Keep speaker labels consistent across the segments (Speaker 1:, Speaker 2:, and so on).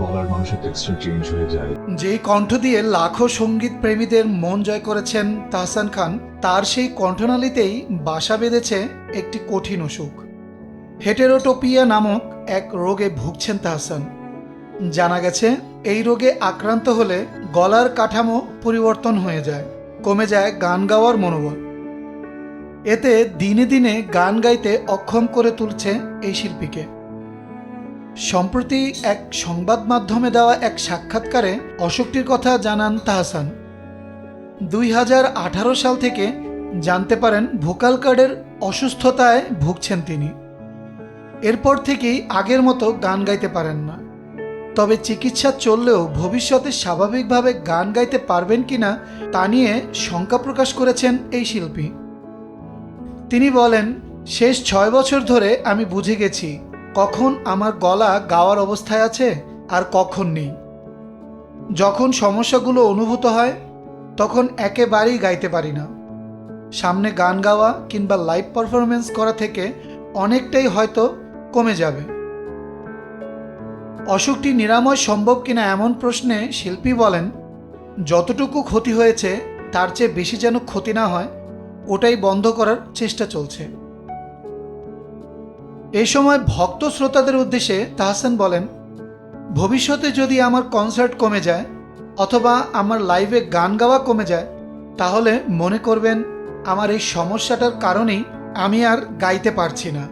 Speaker 1: গলার মানুষের texture change হয়ে যায়।
Speaker 2: যেই কণ্ঠ দিয়ে লাখো সংগীত প্রেমীদের মন জয় করেছেন তাহসান খান, তার সেই কণ্ঠনালীতেই বাসা বেঁধেছে একটি কঠিন অসুখ। হেটেরোটোপিয়া নামক এক রোগে ভুগছেন তাহসান। জানা গেছে, এই রোগে আক্রান্ত হলে গলার কাঠামো পরিবর্তন হয়ে যায়, কমে যায় গান গাওয়ার মনোবল। এতে দিনে দিনে গান গাইতে অক্ষম করে তুলছে এই শিল্পীকে। সম্প্রতি এক সংবাদ মাধ্যমে দেওয়া এক সাক্ষাৎকারে অসুখটির কথা জানান তাহসান। দুই হাজার আঠারো সাল থেকে জানতে পারেন ভোকাল কার্ডের অসুস্থতায় ভুগছেন তিনি। এরপর থেকেই আগের মতো গান গাইতে পারেন না। তবে চিকিৎসা চললেও ভবিষ্যতে স্বাভাবিকভাবে গান গাইতে পারবেন কিনা তা নিয়ে শঙ্কা প্রকাশ করেছেন এই শিল্পী। তিনি বলেন, শেষ ছয় বছর ধরে আমি বুঝে গেছি কখন আমার গলা গাওয়ার অবস্থায় আছে আর কখন নেই। যখন সমস্যাগুলো অনুভূত হয়, তখন একেবারেই গাইতে পারি না। সামনে গান গাওয়া কিংবা লাইভ পারফরমেন্স করা থেকে অনেকটাই হয়তো কমে যাবে। অসুখটি নিরাময় সম্ভব কিনা এমন প্রশ্নে শিল্পী বলেন, যতটুকু ক্ষতি হয়েছে, তার চেয়ে বেশি যেন ক্ষতি না হয়, ওটাই বন্ধ করার চেষ্টা চলছে। এই সময় ভক্ত শ্রোতাদের উদ্দেশ্যে তাহসান বলেন, ভবিষ্যতে যদি আমার কনসার্ট কমে যায় অথবা আমার লাইভে গান গাওয়া কমে যায়, তাহলে মনে করবেন আমার এই সমস্যাটার কারণেই আমি আর গাইতে পারছি না।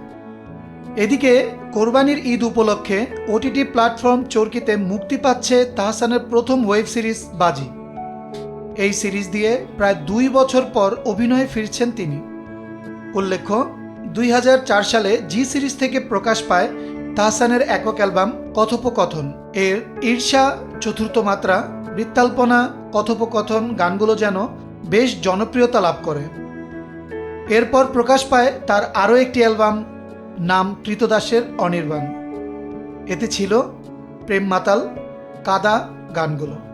Speaker 2: এদিকে কোরবানির ঈদ উপলক্ষে ওটিটি প্ল্যাটফর্ম চরকিতে মুক্তি পাচ্ছে তাহসানের প্রথম ওয়েব সিরিজ বাজি। এই সিরিজ দিয়ে প্রায় দুই বছর পর অভিনয়ে ফিরছেন তিনি। উল্লেখ্য দুই হাজার চার সালে জি সিরিজ থেকে প্রকাশ পায় তাহসানের একক অ্যালবাম কথোপকথন। এর ঈর্ষা, চতুর্থ মাত্রা, বৃত্তাল্পনা, কথোপকথন গানগুলো যেন বেশ জনপ্রিয়তা লাভ করে। এরপর প্রকাশ পায় তার আরও একটি অ্যালবাম, নাম কৃতদাসের অনির্বাণ। এতে ছিল প্রেম মাতাল, কাদা গানগুলো।